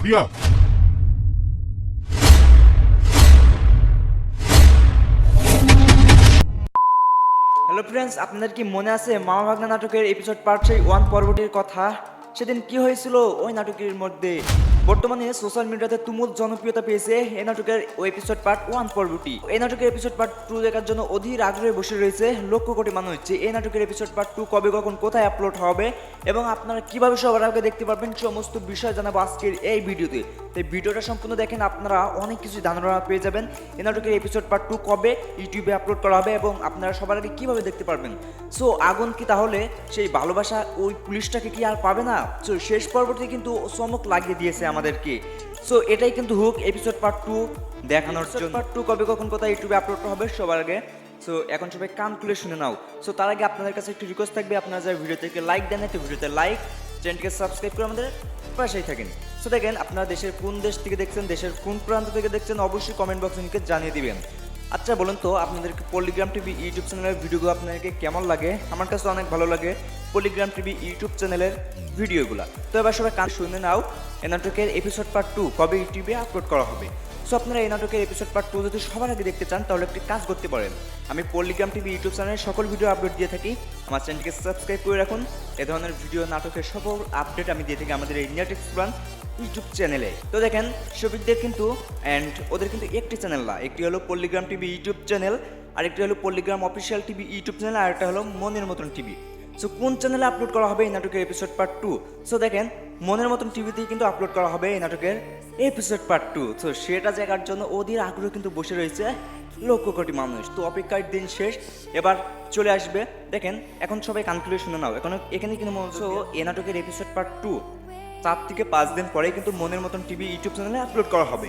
প্রিয়া hello friends আপনাদের কি মনে আছে মামা ভাগনা নাটকের এপিসোড পার্ট ওয়ান পর্বটির কথা? সেদিন কি হয়েছিল ওই নাটকের মধ্যে? বর্তমানে সোশ্যাল মিডিয়াতে তুমুল জনপ্রিয়তা পেয়েছে এই নাটকের এপিসোড পার্ট ওয়ান পর্বটি এই নাটকের এপিসোড পার্ট টু দেখার জন্য অধীর আগ্রহে বসে রয়েছে লক্ষ কোটি মানুষ। যে এই নাটকের এপিসোড পার্ট টু কবে কখন কোথায় আপলোড হবে এবং আপনারা কীভাবে সবার আগে দেখতে পারবেন সমস্ত বিষয় জানাব আজকের এই ভিডিওতে। তাই ভিডিওটা সম্পূর্ণ দেখেন, আপনারা অনেক কিছু ধারণা পেয়ে যাবেন এই নাটকের এপিসোড পার্ট টু কবে ইউটিউবে আপলোড করা হবে এবং আপনারা সবার আগে কীভাবে দেখতে পারবেন। সো আগুন কি তাহলে? সেই ভালোবাসা ওই পুলিশটাকে কি আর পাবে না? সো শেষ পর্বটি কিন্তু চমক লাগিয়ে দিয়েছে আমাদেরকে। সো এটাই কিন্তু হুক এপিসোড পার্ট টু দেখানোর জন্য। পার্ট টু কবে কখন কোথায় ইউটিউবে আপলোড হবে সবার আগে। সো এখন সবাই কান খুলে শুনে নাও। সো তার আগে আপনাদের কাছে একটু রিকোয়েস্ট থাকবে আপনারা যারা ভিডিও থেকে লাইক দেন একটু ভিডিওতে লাইক চ্যানেলটিকে সাবস্ক্রাইব করে আমাদের পাশেই থাকেন। সো দেখেন আপনারা দেশের কোন দেশ থেকে দেখছেন দেশের কোন প্রান্ত থেকে দেখছেন অবশ্যই কমেন্ট বক্সে নিকে জানিয়ে দিবেন। আচ্ছা বলুন তো আপনাদেরকে পলিগ্রাম টিভি ইউটিউব চ্যানেলের ভিডিওগুলো আপনাদেরকে কেমন লাগে? আমার কাছে অনেক ভালো লাগে পলিগ্রাম টিভি ইউটিউব চ্যানেলের ভিডিওগুলো তো এবার সবাই কান শুনে নাও, এ নাটকের এপিসোড পার্ট টু কবে ইউটিউবে আপলোড করা হবে? সো আপনারা এই নাটকের এপিসোড পার্ট টু যদি সবার আগে দেখতে চান, তাহলে একটি কাজ করতে পারেন। আমি পল্লিগ্রাম টিভি ইউটিউব চ্যানেলে সকল ভিডিও আপলোড দিয়ে থাকি। আমার চ্যানেলটিকে সাবস্ক্রাইব করে রাখুন। এ ধরনের ভিডিও নাটকের সকল আপডেট আমি দিয়ে থাকি আমাদের এই নেটেক্স প্ল্যান ইউটিউব চ্যানেলে। তো দেখেন সবিকদের কিন্তু অ্যান্ড ওদের কিন্তু একটি চ্যানেল না। একটি হলো পল্লিগ্রাম টিভি ইউটিউব চ্যানেল আর একটি হলো Palligram official TV YouTube channel আর একটা হলো মনের মতন টিভি সো কোন চ্যানেলে আপলোড করা হবে এই নাটকের এপিসোড পার্ট টু সো দেখেন মনের মতন টিভিতেই কিন্তু আপলোড করা হবে এই নাটকের এপিসোড পার্ট টু সো সেটা দেখার জন্য ওদের আগ্রহ কিন্তু বসে রয়েছে লক্ষ কোটি মানুষ। তো অপেক্ষার দিন শেষ। এবার চলে আসবে। দেখেন এখন সবাই কান খুলে শুনে নাও। এখন এখানে কিন্তু মনে হচ্ছে এ নাটকের এপিসোড পার্ট টু চার থেকে পাঁচ দিন পরেই কিন্তু মনের মতন টিভি ইউটিউব চ্যানেলে আপলোড করা হবে।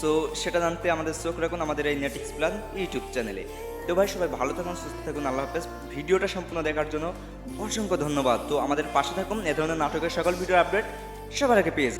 সো সেটা জানতে আমাদের চোখ রাখুন আমাদের এই নেটিক্স প্ল্যান ইউটিউব চ্যানেলে তো ভাই, সবাই ভালো থাকুন, সুস্থ থাকুন, আল্লাহ হাফেজ। ভিডিওটা সম্পূর্ণ দেখার জন্য অসংখ্য ধন্যবাদ। তো আমাদের পাশে থাকুন, এ ধরনের নাটকের সকল ভিডিও আপডেট সবার আগে পেয়ে।